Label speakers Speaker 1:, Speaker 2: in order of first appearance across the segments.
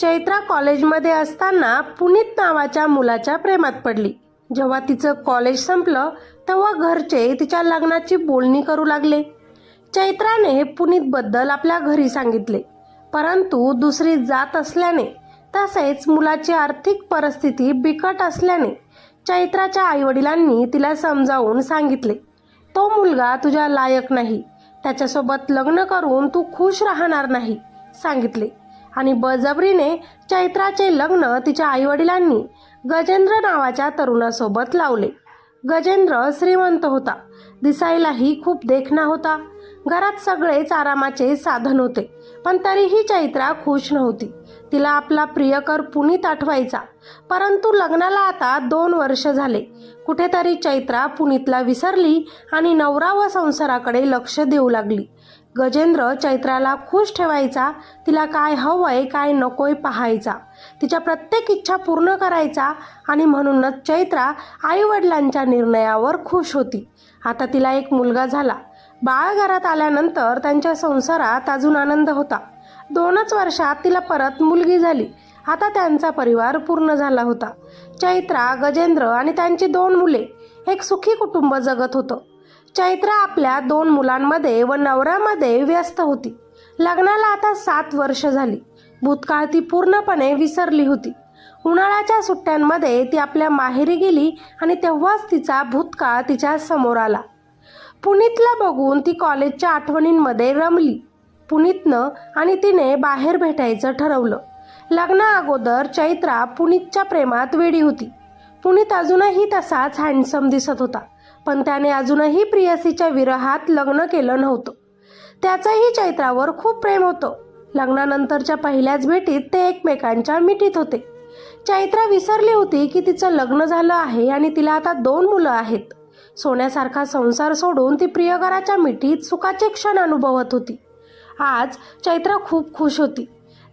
Speaker 1: चैत्रा कॉलेजमध्ये असताना पुनीत नावाच्या मुलाच्या प्रेमात पडली. जेव्हा तिचं कॉलेज संपलं तेव्हा घरचे तिच्या लग्नाची बोलणी करू लागले. चैत्राने पुनीतबद्दल आपल्या घरी सांगितले. परंतु दुसरी जात असल्याने तसेच मुलाची आर्थिक परिस्थिती बिकट असल्याने चैत्राच्या आईवडिलांनी तिला समजावून सांगितले तो मुलगा तुझ्या लायक नाही. त्याच्यासोबत लग्न करून तू खुश राहणार नाही सांगितले. आणि बळजबरीने चैत्राचे लग्न तिच्या आईवडिलांनी गजेंद्र नावाच्या तरुणासोबत लावले. गजेंद्र श्रीमंत होता. दिसायलाही खूप देखणा होता. घरात सगळेच आरामाचे साधन होते पण तरीही चैत्रा खुश नव्हती. तिला आपला प्रियकर पुनीत आठवायचा. परंतु लग्नाला आता दोन वर्ष झाले. कुठेतरी चैत्रा पुनीतला विसरली आणि नवरा व संसाराकडे लक्ष देऊ लागली. गजेंद्र चैत्राला खुश ठेवायचा तिला काय हवंय काय नकोय पाहायचा. तिच्या प्रत्येक इच्छा पूर्ण करायचा आणि म्हणूनच चैत्रा आईवडिलांच्या निर्णयावर खुश होती. आता तिला एक मुलगा झाला. बाळ घरात आल्यानंतर त्यांच्या संसारात अजून आनंद होता. दोनच वर्षात तिला परत मुलगी झाली. आता त्यांचा परिवार पूर्ण झाला होता. चैत्रा गजेंद्र आणि त्यांची दोन मुले एक सुखी कुटुंब जगत होतं. चैत्रा आपल्या दोन मुलांमध्ये व नवऱ्यामध्ये व्यस्त होती. लग्नाला आता सात वर्ष झाली. भूतकाळ ती पूर्णपणे विसरली होती. उन्हाळ्याच्या सुट्ट्यांमध्ये ती आपल्या माहेरी गेली आणि तेव्हाच तिचा भूतकाळ तिच्या समोर आला. पुनीतला बघून ती कॉलेजच्या आठवणींमध्ये रमली. पुनीतनं आणि तिने बाहेर भेटायचं ठरवलं. लग्ना अगोदर चैत्रा पुनीतच्या प्रेमात वेडी होती. पुनीत अजूनही तसाच हँडसम दिसत होता. पण त्याने अजूनही प्रियसीच्या विरहात लग्न केलं नव्हतं. त्याचंही चैत्रावर खूप प्रेम होतं. लग्नानंतरच्या पहिल्याच भेटीत ते एकमेकांच्या मिठीत होते. चैत्रा विसरली होती की तिचं लग्न झालं आहे आणि तिला आता दोन मुलं आहेत. सोन्यासारखा संसार सोडून ती प्रियकराच्या मिठीत सुखाचे क्षण अनुभवत होती. आज चैत्रा खूप खुश होती.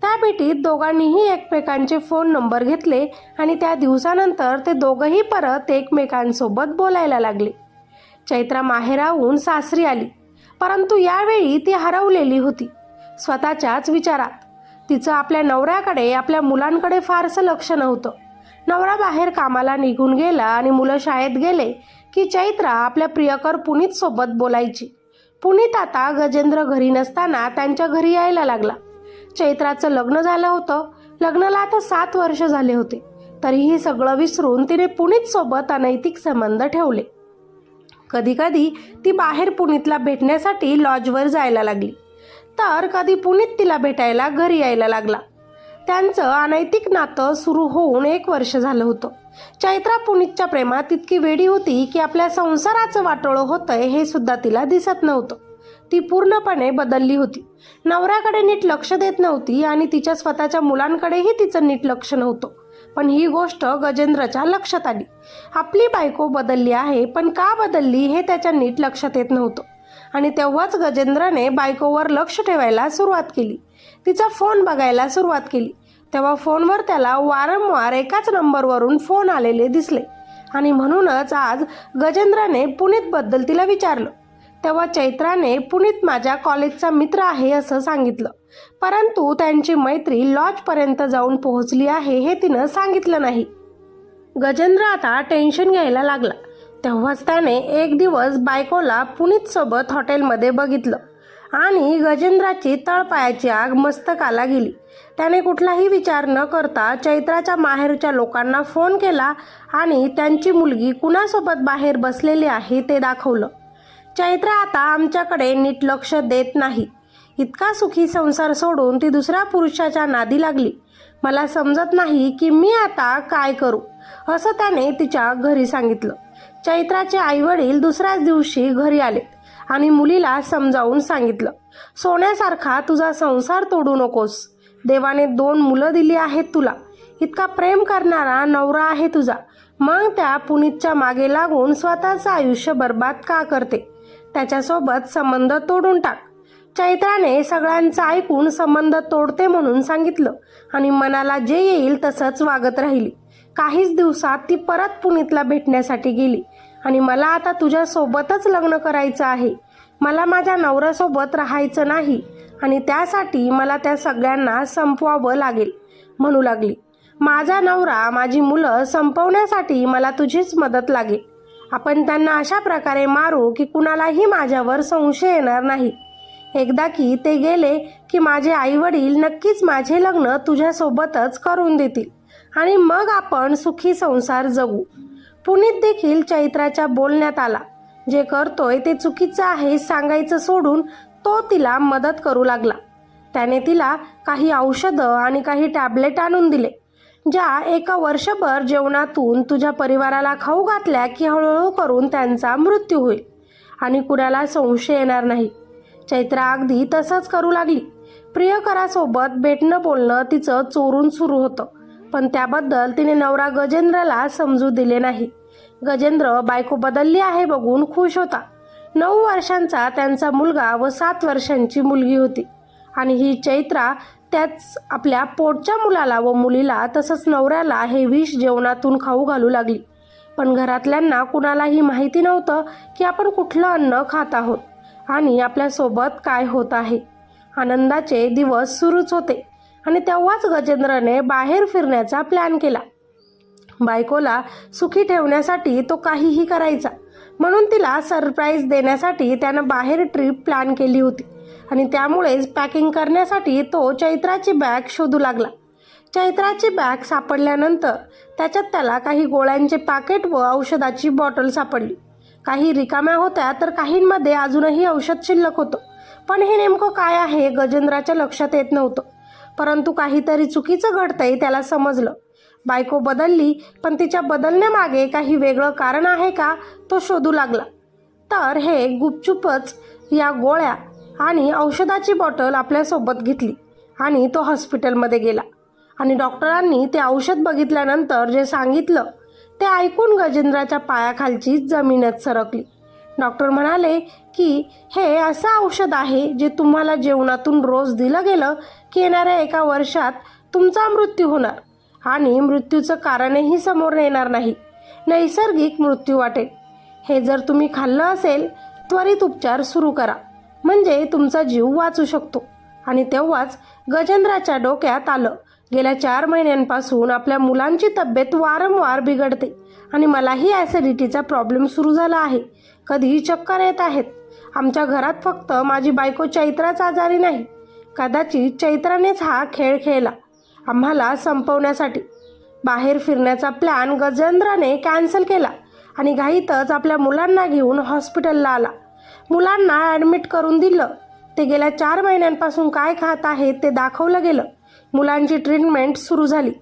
Speaker 1: त्या भेटीत दोघांनीही एकमेकांचे फोन नंबर घेतले आणि त्या दिवसानंतर ते दोघंही परत एकमेकांसोबत बोलायला लागले. चैत्रा माहेराहून सासरी आली. परंतु यावेळी ती हरवलेली होती. स्वतःच्याच विचारात. तिचं आपल्या नवऱ्याकडे आपल्या मुलांकडे फारसं लक्ष नव्हतं. नवरा बाहेर कामाला निघून गेला आणि मुलं शाळेत गेले की चैत्रा आपल्या प्रियकर पुनीतसोबत बोलायची. पुनीत आता गजेंद्र घरी नसताना त्यांच्या घरी यायला लागला. चैत्राचं लग्न झालं होतं. लग्नाला आता सात वर्ष झाले होते. तरीही सगळं विसरून तिने पुनीतसोबत अनैतिक संबंध ठेवले. कधीकधी ती बाहेर पुनीतला भेटण्यासाठी लॉजवर जायला लागली. तर कधी पुनीत तिला भेटायला घरी यायला लागला. त्यांचं अनैतिक नातं सुरू होऊन एक वर्ष झालं होतं. चैत्रा पुनीतच्या प्रेमात इतकी वेडी होती की आपल्या संसाराचं वाटोळं होतंय हे सुद्धा तिला दिसत नव्हतं. ती पूर्णपणे बदलली होती. नवऱ्याकडे नीट लक्ष देत नव्हती आणि तिच्या स्वतःच्या मुलांकडेही तिचं नीट लक्ष नव्हतं. पण ही गोष्ट गजेंद्रच्या लक्षात आली. आपली बायको बदलली आहे पण का बदलली हे त्याच्या नीट लक्षात येत नव्हतं. आणि तेव्हाच गजेंद्रने बायकोवर लक्ष ठेवायला सुरुवात केली. तिचा फोन बघायला सुरुवात केली. तेव्हा फोनवर त्याला वारंवार एकाच नंबरवरून फोन आलेले दिसले. आणि म्हणूनच आज गजेंद्रने पुनीतबद्दल तिला विचारलं. तेव्हा चैत्राने पुनीत माझ्या कॉलेजचा मित्र आहे असं सांगितलं. परंतु त्यांची मैत्री लॉजपर्यंत जाऊन पोहोचली आहे हे तिनं सांगितलं नाही. गजेंद्र आता टेन्शन घ्यायला लागला. तेव्हाच त्याने एक दिवस बायकोला पुनीतसोबत हॉटेलमध्ये बघितलं आणि गजेंद्राची तळपायाची आग मस्तकाला गेली. त्याने कुठलाही विचार न करता चैत्राच्या माहेरच्या लोकांना फोन केला आणि त्यांची मुलगी कुणासोबत बाहेर बसलेली आहे ते दाखवलं. चैत्र आता आमच्याकडे नीट लक्ष देत नाही. इतका सुखी संसार सोडून ती दुसऱ्या पुरुषाच्या नादी लागली. मला समजत नाही की मी आता काय करू असं त्याने तिच्या घरी सांगितलं. चैत्राचे आईवडील दुसऱ्याच दिवशी घरी आले आणि मुलीला समजावून सांगितलं सोन्यासारखा तुझा संसार तोडू नकोस. देवाने दोन मुलं दिली आहेत तुला. इतका प्रेम करणारा नवरा आहे तुझा. मग त्या पुनीतच्या मागे लागून स्वतःचं आयुष्य बर्बाद का करते? त्याच्यासोबत संबंध तोडून टाक. चैत्राने सगळ्यांचं ऐकून संबंध तोडते म्हणून सांगितलं आणि मनाला जे येईल तसंच वागत राहिली. काहीच दिवसात ती परत पुनीतला भेटण्यासाठी गेली. आणि मला आता तुझ्यासोबतच लग्न करायचं आहे. मला माझ्या नवऱ्यासोबत राहायचं नाही आणि त्यासाठी मला त्या सगळ्यांना संपवावं लागेल म्हणू लागली. माझा नवरा माझी मुलं संपवण्यासाठी मला तुझीच मदत लागेल. आपण त्यांना अशा प्रकारे मारू की कुणालाही माझ्यावर संशय येणार नाही. एकदा की ते गेले की माझे आईवडील नक्कीच माझे लग्न तुझ्यासोबतच करून देतील आणि मग आपण सुखी संसार जगू. पुनीत देखील चैत्राच्या बोलण्यात आला. जे करतोय ते चुकीचं आहे सांगायचं सोडून तो तिला मदत करू लागला. त्याने तिला काही औषधं आणि काही टॅबलेट आणून दिले. ज्या एका वर्षभर जेवणातून तुझ्या परिवाराला खाऊ घातल्या की हळूहळू करून त्यांचा मृत्यू होईल. आणि कुणाला संशय येणार नाही. चैत्रा अगदी तसंच करू लागली. प्रियकरासोबत भेटणं बोलणं तिचं चोरून सुरू होतं. पण त्याबद्दल तिने नवरा गजेंद्रला समजू दिले नाही. गजेंद्र बायको बदलली आहे बघून खुश होता. नऊ वर्षांचा त्यांचा मुलगा व सात वर्षांची मुलगी होती. आणि ही चैत्रा त्याच आपल्या पोटच्या मुलाला व मुलीला तसंच नवऱ्याला हे विष जेवणातून खाऊ घालू लागली. पण घरातल्यांना कुणालाही माहिती नव्हतं की आपण कुठलं अन्न खात आहोत आणि आपल्यासोबत काय होत आहे. आनंदाचे दिवस सुरूच होते आणि तेव्हाच गजेंद्रने बाहेर फिरण्याचा प्लॅन केला. बायकोला सुखी ठेवण्यासाठी तो काहीही करायचा. म्हणून तिला सरप्राईज देण्यासाठी त्यानं बाहेर ट्रिप प्लॅन केली होती. आणि त्यामुळेच पॅकिंग करण्यासाठी तो चैत्राची बॅग शोधू लागला. चैत्राची बॅग सापडल्यानंतर त्याच्यात त्याला काही गोळ्यांचे पॅकेट व औषधाची बॉटल सापडली. काही रिकाम्या होत्या तर काहींमध्ये अजूनही औषध शिल्लक होतं. पण हे नेमकं काय आहे गजेंद्राच्या लक्षात येत नव्हतं. परंतु काहीतरी चुकीचं घडतंय त्याला समजलं. बायको बदलली पण तिच्या बदलण्यामागे काही वेगळं कारण आहे का तो शोधू लागला. तर हे गुपचुपच या गोळ्या आणि औषधाची बॉटल आपल्यासोबत घेतली आणि तो हॉस्पिटलमध्ये गेला. आणि डॉक्टरांनी ते औषध बघितल्यानंतर जे सांगितलं ते ऐकून गजेंद्राच्या पायाखालची जमीनच सरकली. डॉक्टर म्हणाले की हे असं औषध आहे जे तुम्हाला जेवणातून रोज दिलं गेलं की येणाऱ्या एका वर्षात तुमचा मृत्यू होणार. आणि मृत्यूचं कारणही समोर येणार नाही. नैसर्गिक मृत्यू वाटेल. हे जर तुम्ही खाल्लं असेल त्वरित उपचार सुरू करा. म्हणजे तुमचा जीव वाचू शकतो. आणि तेव्हाच गजेंद्राच्या डोक्यात आलं. गेल्या चार महिन्यांपासून आपल्या मुलांची तब्येत वारंवार बिघडते. आणि मलाही ॲसिडिटीचा प्रॉब्लेम सुरू झाला आहे. कधीही चक्कर येत आहेत. आमच्या घरात फक्त माझी बायको चैत्राच आजारी नाही. कदाचित चैत्रानेच हा खेळ खेळला. आम्हाला संपवण्यासाठी. बाहेर फिरण्याचा प्लॅन गजेंद्राने कॅन्सल केला आणि घाईतच आपल्या मुलांना घेऊन हॉस्पिटलला आला. मुलांना ॲडमिट करून दिलं. ते गेल्या चार महिन्यांपासून काय खात आहेत ते दाखवलं गेलं. मुलांची ट्रीटमेंट सुरू झाली.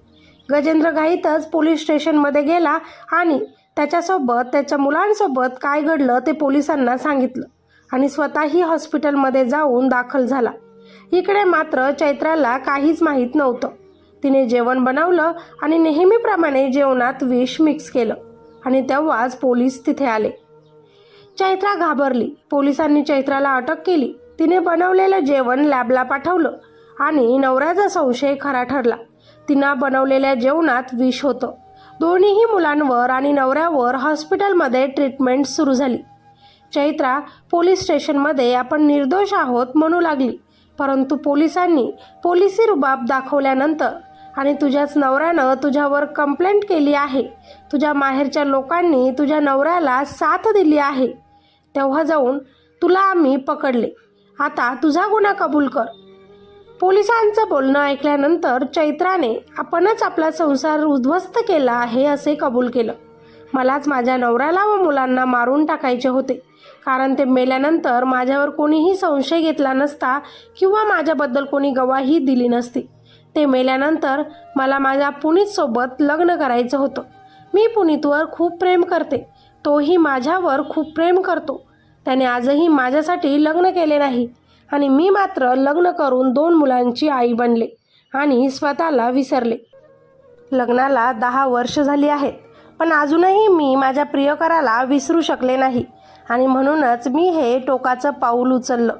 Speaker 1: गजेंद्र घाईतच पोलीस स्टेशनमध्ये गेला आणि त्याच्यासोबत त्याच्या मुलांसोबत काय घडलं ते पोलिसांना सांगितलं आणि स्वतःही हॉस्पिटलमध्ये जाऊन दाखल झाला. इकडे मात्र चैत्राला काहीच माहीत नव्हतं. तिने जेवण बनवलं आणि नेहमीप्रमाणे जेवणात विष मिक्स केलं. आणि तेव्हाच पोलीस तिथे आले. चैत्रा घाबरली. पोलिसांनी चैत्राला अटक केली. तिने बनवलेलं जेवण लॅबला पाठवलं आणि नवऱ्याचा संशय खरा ठरला. तिनं बनवलेल्या जेवणात विष होतं. दोन्हीही मुलांवर आणि नवऱ्यावर हॉस्पिटलमध्ये ट्रीटमेंट सुरू झाली. चैत्रा पोलीस स्टेशनमध्ये आपण निर्दोष आहोत म्हणू लागली. परंतु पोलिसांनी पोलिसी रुबाब दाखवल्यानंतर आणि तुझ्याच नवऱ्यानं तुझ्यावर कंप्लेंट केली आहे. तुझ्या माहेरच्या लोकांनी तुझ्या नवऱ्याला साथ दिली आहे. तेव्हा जाऊन तुला आम्ही पकडले. आता तुझा गुन्हा कबूल कर. पोलिसांचं बोलणं ऐकल्यानंतर चैत्राने आपणच आपला संसार उद्ध्वस्त केला आहे असे कबूल केलं. मलाच माझ्या नवऱ्याला व मुलांना मारून टाकायचे होते. कारण ते मेल्यानंतर माझ्यावर कोणीही संशय घेतला नसता किंवा माझ्याबद्दल कोणी गवाही दिली नसती. ते मेल्यानंतर मला माझ्या पुनीतसोबत लग्न करायचं होतं. मी पुनीतवर खूप प्रेम करते. तोही माझ्यावर खूप प्रेम करतो. त्याने आजही माझ्यासाठी लग्न केले नाही आणि मी मात्र लग्न करून दोन मुलांची आई बनले आणि स्वतःला विसरले. लग्नाला दहा वर्ष झाली आहेत पण अजूनही मी माझ्या प्रियकराला विसरू शकले नाही. आणि म्हणूनच मी हे टोकाचं पाऊल उचललं.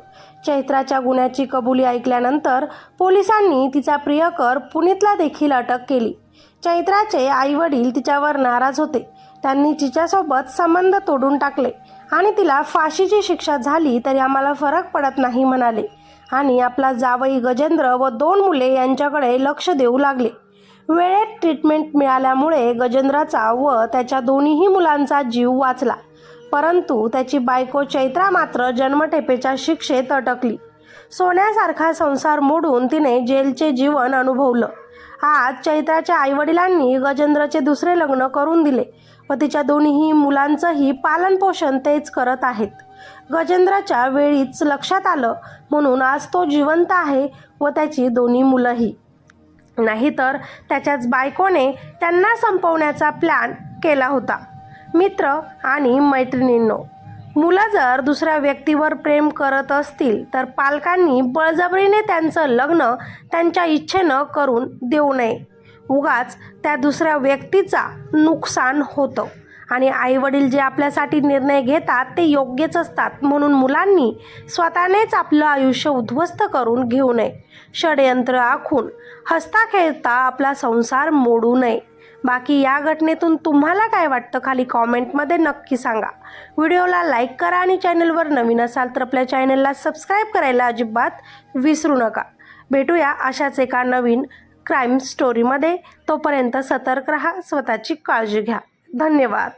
Speaker 1: चैत्राच्या गुन्ह्याची कबुली ऐकल्यानंतर पोलिसांनी तिचा प्रियकर पुनीतला देखील अटक केली. चैत्राचे आईवडील तिच्यावर नाराज होते. त्यांनी तिच्यासोबत संबंध तोडून टाकले आणि तिला फाशीची शिक्षा झाली तरी आम्हाला फरक पडत नाही म्हणाले. आणि आपला जावई गजेंद्र व दोन मुले यांच्याकडे लक्ष देऊ लागले. वेळेत ट्रीटमेंट मिळाल्यामुळे गजेंद्राचा व त्याच्या दोन्हीही मुलांचा जीव वाचला. परंतु त्याची बायको चैत्रा मात्र जन्मठेपेच्या शिक्षेत अटकली. सोन्यासारखा संसार मोडून तिने जेलचे जीवन अनुभवलं. आज चैत्राच्या आईवडिलांनी गजेंद्रचे दुसरे लग्न करून दिले व तिच्या दोन्ही मुलांचंही पालनपोषण तेच करत आहेत. गजेंद्राच्या वेळीच लक्षात आलं म्हणून आज तो जिवंत आहे व त्याची दोन्ही मुलंही. नाहीतर त्याच्याच बायकोने त्यांना संपवण्याचा प्लॅन केला होता. मित्र आणि मैत्रिणींनो. मुलं जर दुसऱ्या व्यक्तीवर प्रेम करत असतील तर पालकांनी बळजबरीने त्यांचं लग्न त्यांच्या इच्छेनं करून देऊ नये. उगाच त्या दुसऱ्या व्यक्तीचा नुकसान होतं. आणि आईवडील जे आपल्यासाठी निर्णय घेतात ते योग्यच असतात. म्हणून मुलांनी स्वतःनेच आपलं आयुष्य उद्ध्वस्त करून घेऊ नये. षडयंत्र आखून हसता खेळता आपला संसार मोडू नये. बाकी या घटनेतून तुम्हाला काय वाटतं खाली कॉमेंटमध्ये नक्की सांगा. व्हिडिओला लाईक करा आणि चॅनलवर नवीन असाल तर आपल्या चॅनलला सबस्क्राईब करायला अजिबात विसरू नका. भेटूया अशाच एका नवीन क्राईम स्टोरीमध्ये. तोपर्यंत सतर्क रहा स्वतःची काळजी घ्या. धन्यवाद.